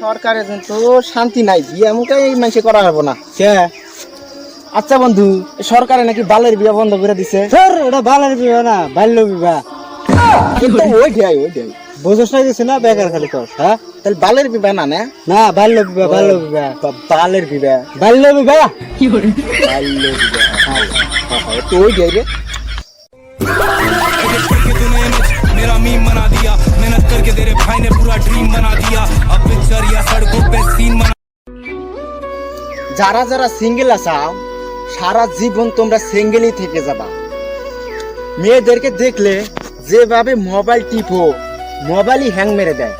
সরকারের কিন্তু শান্তি নাই বিয়ে এমনটাই মানুষে করা হবে না। আচ্ছা বন্ধু সরকারে নাকি বালের বিয়ে বন্ধ করে দিছে? স্যার ওটা বালের বিবাহ না বাল্য বিবাহ বুঝোস না কিছু না বেকার খালি কর হ্যাঁ? তাহলে বালের বিবাহ না না? না বাল্য বিবাহ বাল্য বিবাহ বালের বিবাহ। বাল্য বিবাহ বাল্য বিবাহ হ্যাঁ, হ্যাঁ, হ্যাঁ, তো রে। मेरा मीम बना दिया मेहनत करके तेरे भाई ने पूरा ड्रीम बना दिया अब पिक्चर या सड़कों पे सीन बना যারা যারা সিঙ্গেল আসাও সারা জীবন তোমরা সিঙ্গেলই থেকে যাবা মেয়েদেরকে দেখলে যেভাবে মোবাইল টিপো মোবাইলই হ্যাং মেরে দেয়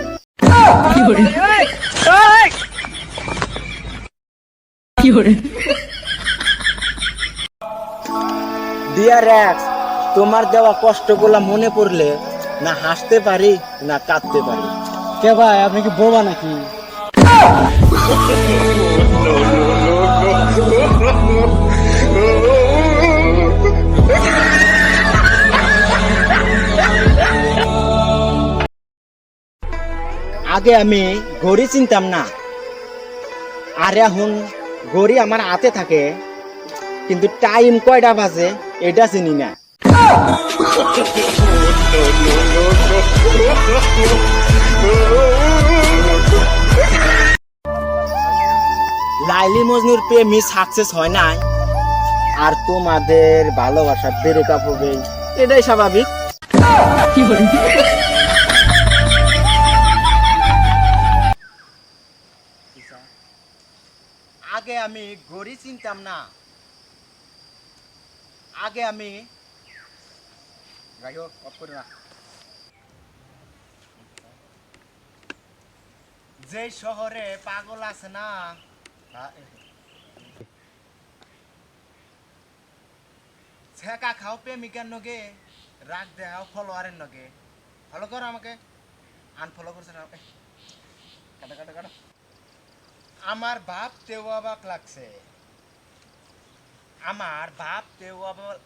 ডিয়ার এক্স তোমার দেওয়া কষ্টগুলা মনে পড়লে না হাসতে পারি না কাঁদতে পারি। কে ভাই আপনি কি বোবা নাকি? আগে আমি ঘড়ি চিনতাম না। আর এখন ঘড়ি আমার হাতে থাকে কিন্তু টাইম কয়টা বাজে এটা চিনি না। লাইলি মজনুর প্রেমী সাকসেস হয় নাই। আর তোমাদের ভালোবাসা ব্রেকআপ হবে এটাই স্বাভাবিক। আগে আমি ঘড়ি চিনতাম না। আগে আমি যাই off করে। যে শহরে পাগল আছে না খাও প্রেমিকার নগে, রাগ দেখাও ফলোয়ারের নগে। ফলো করো আমাকে। আনফলো করছে না আমার বাপ তেও অবাক লাগছে। আমার বাপ তেও অবাক